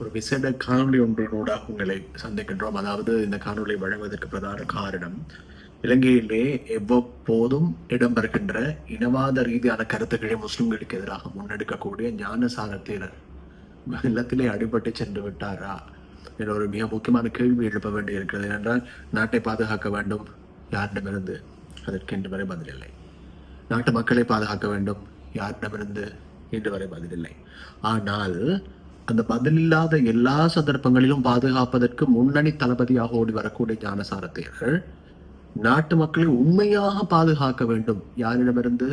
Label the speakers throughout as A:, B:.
A: ஒரு விசேட காணொளி ஒன்றினூடாக உங்களை சந்திக்கின்றோம். அதாவது இந்த காணொலி வழங்குவதற்கு பிரதான காரணம் இலங்கையிலே எவ்வப்போதும் இடம்பெறுகின்ற இனவாத ரீதியான கருத்துக்களை முஸ்லிம்களுக்கு எதிராக முன்னெடுக்கக்கூடிய ஞானசாரத்தீரர் வெள்ளத்திலே அடிபட்டு சென்று விட்டாரா என்ற ஒரு மிக முக்கியமான கேள்வி எழுப்ப வேண்டி இருக்கிறது என்றால் நாட்டை பாதுகாக்க வேண்டும். யாரிடமிருந்து? அதற்கு இன்று வரை பதிலில்லை. நாட்டு மக்களை பாதுகாக்க வேண்டும். யாரிடமிருந்து? இன்று வரை பதிலில்லை. ஆனால் அந்த பதிலில்லாத எல்லா சந்தர்ப்பங்களிலும் பாதுகாப்பதற்கு முன்னணி தளபதியாக ஓடி வரக்கூடிய ஞானசாரத்தீரர் நாட்டு மக்களை உண்மையாக பாதுகாக்க வேண்டும். யாரிடமிருந்து?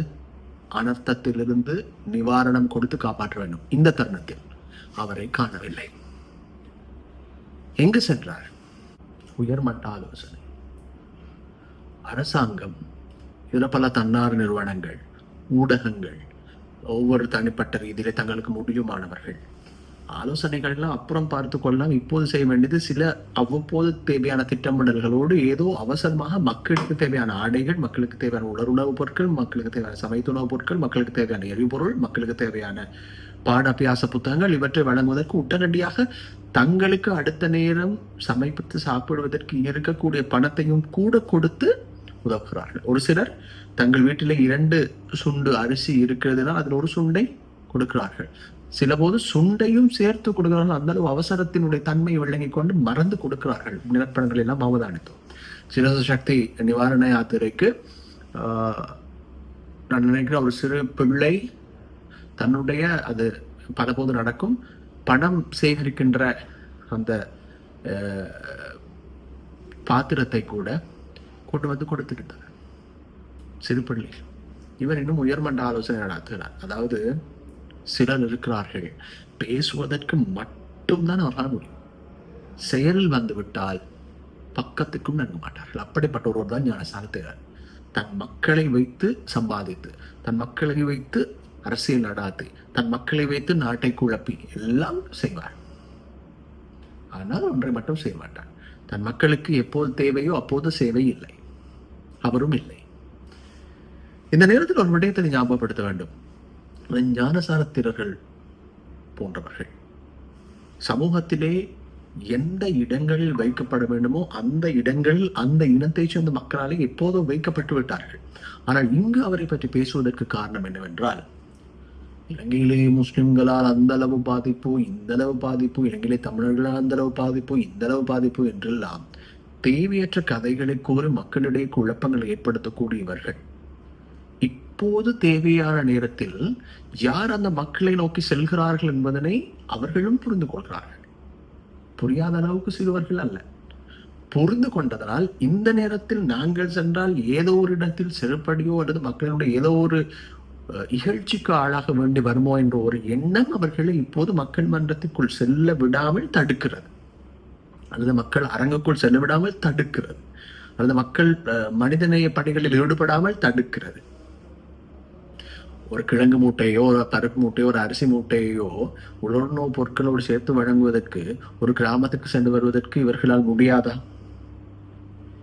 A: அனர்த்தத்திலிருந்து நிவாரணம் கொடுத்து காப்பாற்ற வேண்டும். இந்த தருணத்தில் அவரை காணவில்லை. எங்கு சென்றார்? உயர்மட்ட ஆலோசனை அரசாங்கம் இதில் பல தன்னார் நிறுவனங்கள் ஊடகங்கள் ஒவ்வொரு தனிப்பட்ட ரீதியிலே தங்களுக்கு முடியுமானவர்கள். ஆலோசனைகள் எல்லாம் அப்புறம் பார்த்து கொள்ளலாம் இப்போது செய்ய வேண்டியது சில அவ்வப்போது தேவையான திட்டமிடல்களோடு ஏதோ அவசரமாக மக்களுக்கு தேவையான ஆடைகள் மக்களுக்கு தேவையான உலர் உணவுப் பொருட்கள் மக்களுக்கு தேவையான சமைத்து உணவுப் பொருட்கள் மக்களுக்கு தேவையான எரிபொருள் மக்களுக்கு தேவையான பாடப்பியாச புத்தகங்கள் இவற்றை வழங்குவதற்கு உடனடியாக தங்களுக்கு அடுத்த நேரம் சமைப்பித்து சாப்பிடுவதற்கு இருக்கக்கூடிய பணத்தையும் கூட கொடுத்து உதவுகிறார்கள். ஒரு சிலர் தங்கள் வீட்டில் இரண்டு சுண்டு அரிசி இருக்கிறதுனால் அதில் ஒரு சுண்டை கொடுக்கிறார்கள். சில போது சுண்டையும் சேர்த்து கொடுக்கிறார்கள். அந்த அளவு அவசரத்தினுடைய தன்மையை விளங்கி கொண்டு மறந்து கொடுக்கிறார்கள். நிலப்படங்கள் எல்லாம் அவதானித்தோம். சிரச சக்தி நிவாரண யாத்திரைக்கு நான் நினைக்கிறேன் ஒரு சிறு பிள்ளை தன்னுடைய அது பலபோது நடக்கும். பணம் சேகரிக்கின்ற அந்த பாத்திரத்தை கூட கொண்டு வந்து கொடுத்துக்கிட்டார் சிறு பிள்ளை. இவர் இன்னும் உயர்மண்ட ஆலோசனை நடத்துகிறார். அதாவது சிலர் இருக்கிறார்கள். பேசுவதற்கு மட்டும்தான் அவர்களால் முடியும். செயலில் வந்து விட்டால் பக்கத்துக்கும் நன்க மாட்டார்கள். அப்படிப்பட்ட ஒருவர் தான் சாத்தியார் தன் மக்களை வைத்து சம்பாதித்து தன் மக்களை வைத்து அரசியல் நடாத்தி தன் மக்களை வைத்து நாட்டை குழப்பி எல்லாம் செய்வார். ஆனால் ஒன்றை மட்டும் செய்ய மாட்டார். தன் மக்களுக்கு எப்போது தேவையோ அப்போது சேவை இல்லை. அவரும் இல்லை. இந்த நேரத்தில் ஒரு விடயத்தை ஞாபகப்படுத்த வேண்டும். ஞானசாரத்திரர்கள் போன்றவர்கள். சமூகத்திலே எந்த இடங்களில் வைக்கப்பட வேண்டுமோ அந்த இடங்களில் அந்த இனத்தைச் சேர்ந்த மக்களாலே எப்போதும் வைக்கப்பட்டு விட்டார்கள். ஆனால் இங்கு அவரை பற்றி பேசுவதற்கு காரணம் என்னவென்றால் இலங்கையிலே முஸ்லிம்களால் அந்த அளவு பாதிப்பு இந்த அளவு பாதிப்பு இலங்கையிலே தமிழர்களால் அந்த அளவு பாதிப்பு இந்த அளவு பாதிப்பு என்றெல்லாம் தேவையற்ற கதைகளை கூறி மக்களிடையே குழப்பங்களை ஏற்படுத்தக்கூடியவர்கள். அப்போது தேவையான நேரத்தில் யார் அந்த மக்களை நோக்கி செல்கிறார்கள் என்பதனை அவர்களும் புரிந்து கொள்கிறார்கள். புரியாத அளவுக்கு சிறுவர்கள் அல்ல. புரிந்து கொண்டதனால் இந்த நேரத்தில் நாங்கள் சென்றால் ஏதோ ஒரு இடத்தில் செருப்படியோ அல்லது மக்களுடைய ஏதோ ஒரு இகழ்ச்சிக்கு ஆளாக வேண்டி வருமோ என்ற ஒரு எண்ணம் அவர்களை இப்போது மக்கள் மன்றத்திற்குள் செல்ல விடாமல் தடுக்கிறது. அல்லது மக்கள் அரங்குக்குள் செல்ல விடாமல் தடுக்கிறது. அல்லது மக்கள் மனிதநேய பணிகளில் ஈடுபடாமல் தடுக்கிறது. ஒரு கிழங்கு மூட்டையோ ஒரு பருப்பு மூட்டையோ ஒரு அரிசி மூட்டையோ உலர்ணவு பொருட்களோடு சேர்த்து வழங்குவதற்கு ஒரு கிராமத்துக்கு சென்று வருவதற்கு இவர்களால் முடியாதா?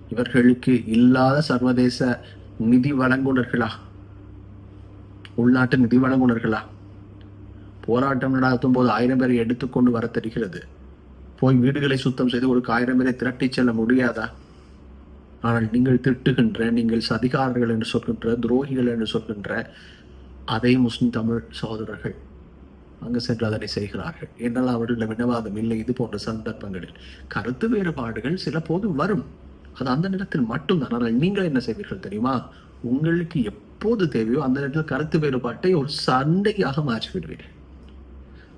A: இவர்களுக்கு இல்லாத சர்வதேச நிதி வழங்குனர்களா உள்நாட்டு நிதி வழங்குனர்களா போராட்டம் நடத்தும் போது ஆயிரம் பேரை எடுத்துக்கொண்டு வர தெரிகிறது. போய் வீடுகளை சுத்தம் செய்து ஒரு ஆயிரம் பேரை திரட்டிச் செல்ல முடியாதா? ஆனால் நீங்கள் திட்டுகின்ற நீங்கள் சதிகாரர்கள் என்று சொல்கின்ற துரோகிகள் என்று சொல்கின்ற அதே முஸ்லிம் தமிழ் சகோதரர்கள் அங்கு சென்று அதனை செய்கிறார்கள். என்னால் அவர்களிடம் வினவாதம் இல்லை இது போன்ற சந்தர்ப்பங்களில் கருத்து வேறுபாடுகள் சில போது வரும். அது அந்த நேரத்தில் மட்டும்தான். ஆனால் நீங்கள் என்ன செய்வீர்கள் தெரியுமா? உங்களுக்கு எப்போது தேவையோ அந்த நேரத்தில் கருத்து வேறுபாட்டை ஒரு சண்டையாக மாற்றி விடுவீர்கள்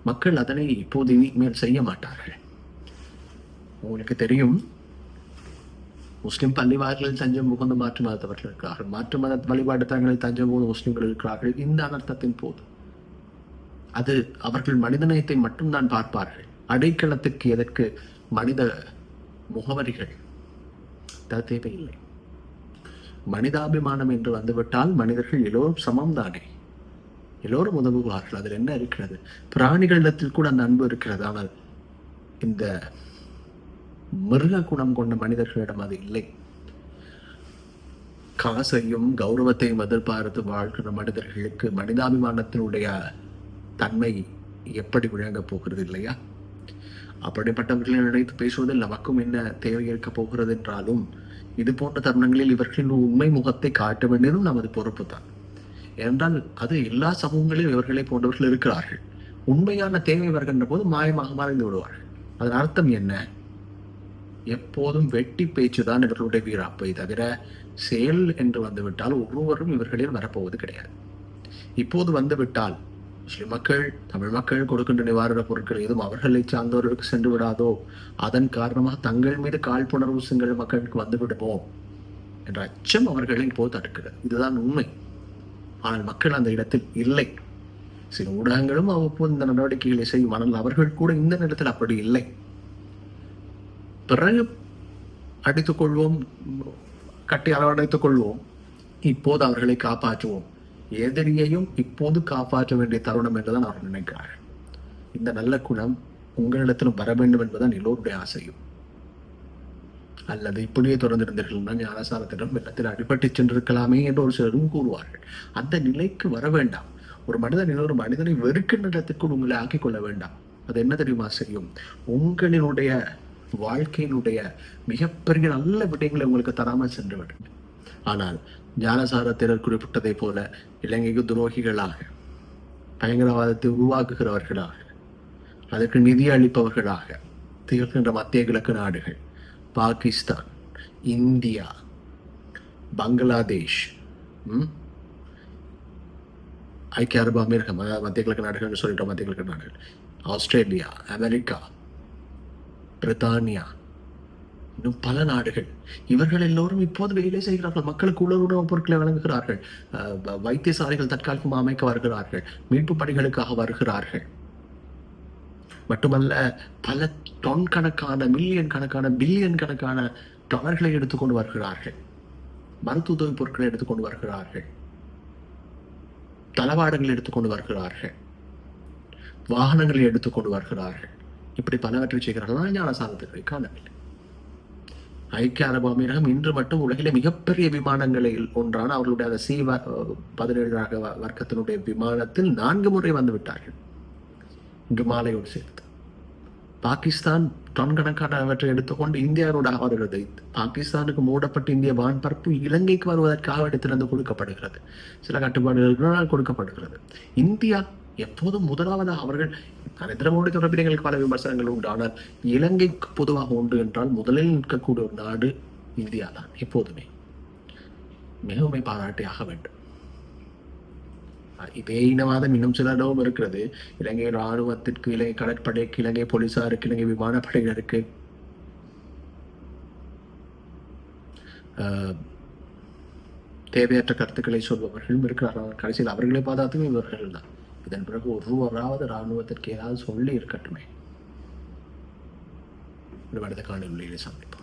A: மக்கள் அதனை இப்போது இனிமேல் செய்ய மாட்டார்கள். உங்களுக்கு தெரியும் முஸ்லிம் பள்ளிவாசலில் தஞ்சம் புகுந்து மாற்று மதத்தவர்கள் இருக்கிறார்கள் மாற்று மத வழிபாடு தங்களில் தஞ்சம் புகுந்து முஸ்லிம்கள் இருக்கிறார்கள். இந்த அனர்த்தத்தின் போது அது அவர்கள் மனிதநேயத்தை மட்டும்தான் பார்ப்பார்கள். அடைக்கலத்துக்கு எதற்கு மனித முகவரிகள்? அது தேவையில்லை. மனிதாபிமானம் என்று வந்துவிட்டால் மனிதர்கள் எல்லோரும் சமம் தானே எல்லோரும் உதவுவார்கள். அதில் என்ன இருக்கிறது? பிராணிகளிடத்தில் கூட அந்த அன்பு இருக்கிறது. ஆனால் இந்த மிருக குணம் கொண்ட மனிதர்களிடம் அது இல்லை. காசையும் கௌரவத்தையும் எதிர்பார்த்து வாழ்கிற மனிதர்களுக்கு மனிதாபிமானத்தினுடைய தன்மை எப்படி விளங்கப் போகிறது இல்லையா? அப்படிப்பட்டவர்களை நினைத்து பேசுவதில் நமக்கும் என்ன தேவை இருக்க போகிறது என்றாலும் இது போன்ற தருணங்களில் இவர்களின் உண்மை முகத்தை காட்ட வேண்டியதும் நமது பொறுப்பு தான். ஏனென்றால் அது எல்லா சமூகங்களிலும் இவர்களை போன்றவர்கள் இருக்கிறார்கள். உண்மையான தேவை வருகின்ற போது மாயமாக மறைந்து விடுவார்கள். அதன் அர்த்தம் என்ன? எப்போதும் வெட்டி பேச்சு தான் இவர்களுடைய வீராப்பை தவிர செயல் என்று வந்துவிட்டால் ஒருவரும் இவர்களில் வரப்போவது கிடையாது. இப்போது வந்துவிட்டால் முஸ்லிம் மக்கள் தமிழ் மக்கள் கொடுக்கின்ற நிவாரண பொருட்கள் எதுவும் அவர்களை சார்ந்தவர்களுக்கு சென்று விடாதோ? அதன் காரணமாக தங்கள் மீது காழ்ப்புணர்வு சிங்கள மக்களுக்கு வந்து விடுமோ? என்ற அச்சம் அவர்களை இப்போது தடுக்கிறது. இதுதான் உண்மை. ஆனால் மக்கள் அந்த இடத்தில் இல்லை. சில ஊடகங்களும் அவ்வப்போது இந்த நடவடிக்கைகளை செய்யும். ஆனால் அவர்கள் கூட இந்த நேரத்தில் அப்படி இல்லை. பிறகு அடித்துக் கொள்வோம் கட்டி அளவடைத்துக் கொள்வோம். இப்போது அவர்களை காப்பாற்றுவோம். எதிரியையும் இப்போது காப்பாற்ற வேண்டிய தருணம் என்றுதான் அவர் நினைக்கிறார்கள். இந்த நல்ல குணம் உங்களிடத்திலும் வர வேண்டும் என்பதுதான் எல்லோருடைய ஆசையும். அல்லது இப்படியே தொடர்ந்திருந்தீர்கள் ஞானசாரத்திடம் வெள்ளத்தில் அடிபட்டு சென்றிருக்கலாமே என்று ஒரு சிலரும் கூறுவார்கள். அந்த நிலைக்கு வர வேண்டாம். ஒரு மனிதன் இன்னொரு மனிதனை வெறுக்கின்ற இடத்திற்குள் உங்களை ஆக்கிக் கொள்ள வேண்டாம். அது என்ன தெரியுமா செய்யும்? உங்களினுடைய வாழ்க்கையினுடைய மிகப்பெரிய நல்ல விடயங்களை உங்களுக்கு தராமல் சென்று விடும் ஆனால் ஞானசாரத்தினர் குறிப்பிட்டதை போல இலங்கைக்கு துரோகிகளாக பயங்கரவாதத்தை உருவாக்குகிறவர்களாக அதற்கு நிதி அளிப்பவர்களாக திகழ்கின்ற மத்திய கிழக்கு நாடுகள் பாகிஸ்தான் இந்தியா பங்களாதேஷ் ஐக்கிய அரபு அமீரகம் அதாவது மத்திய கிழக்கு நாடுகள்னு சொல்லிட்டோம் மத்திய கிழக்கு நாடுகள் ஆஸ்திரேலியா அமெரிக்கா பிரித்தானியா. இன்னும் பல நாடுகள். இவர்கள் எல்லோரும் இப்போது வேலை செய்கிறார்கள். மக்களுக்கு உணவு உணவுப் பொருட்களை வழங்குகிறார்கள். வைத்தியசாலைகள் தற்காலிகமாக அமைக்க வருகிறார்கள். மீட்பு பணிகளுக்காக வருகிறார்கள். மட்டுமல்ல பல டன் கணக்கான மில்லியன் கணக்கான பில்லியன் கணக்கான டாலர்களை எடுத்துக்கொண்டு வருகிறார்கள். மருத்துவ உதவி பொருட்களை எடுத்துக்கொண்டு வருகிறார்கள். தளவாடங்களை எடுத்துக்கொண்டு வருகிறார்கள். வாகனங்களை எடுத்துக்கொண்டு வருகிறார்கள். இப்படி பலவற்றை செய்கிறார்கள் ஆனால் காணவில்லை. ஐக்கிய அரபு அமீரகம் இன்று மட்டும் உலகிலே மிகப்பெரிய விமானங்களில் ஒன்றான அவர்களுடைய அந்த சி பதினேழு வர்க்கத்தினுடைய விமானத்தில் நான்கு முறை வந்து விட்டார்கள். இங்கு மாலையோடு சேர்த்து. பாகிஸ்தான் டன் கணக்கானவற்றை எடுத்துக்கொண்டு இந்தியாவோட வருகிறது பாகிஸ்தானுக்கு மூடப்பட்ட இந்திய வான்பரப்பு இலங்கைக்கு வருவதற்காக இடத்திலிருந்து கொடுக்கப்படுகிறது. சில கட்டுப்பாடுகளினால் கொடுக்கப்படுகிறது. இந்தியா எப்போதும் முதலாவதாக அவர்கள் நரேந்திர மோடி தொடர்பில் எங்களுக்கு பல விமர்சனங்கள் உண்டு. ஆனால் இலங்கைக்கு பொதுவாக உண்டு என்றால் முதலில் நிற்கக்கூடிய ஒரு நாடு இந்தியா தான் எப்போதுமே. மிகவும் பாராட்டியாக வேண்டும். இதே இனவாதம் இன்னும் சிலரிடமும் இருக்கிறது. இலங்கை ராணுவத்திற்கு இலங்கை கடற்படைக்கு இலங்கை போலீசாருக்கு இலங்கை விமானப்படையினருக்கு ஆஹ், தேவையற்ற கருத்துக்களை சொல்பவர்களும் இருக்கிறார்கள். கடைசியில் அவர்களை பார்த்தாலும் இவர்கள் தான். இதன் பிறகு ஒருவராவது ராணுவத்திற்கு ஏதாவது சொல்லி இருக்கட்டுமே. அடுத்த காணொலியில் சந்திப்போம்.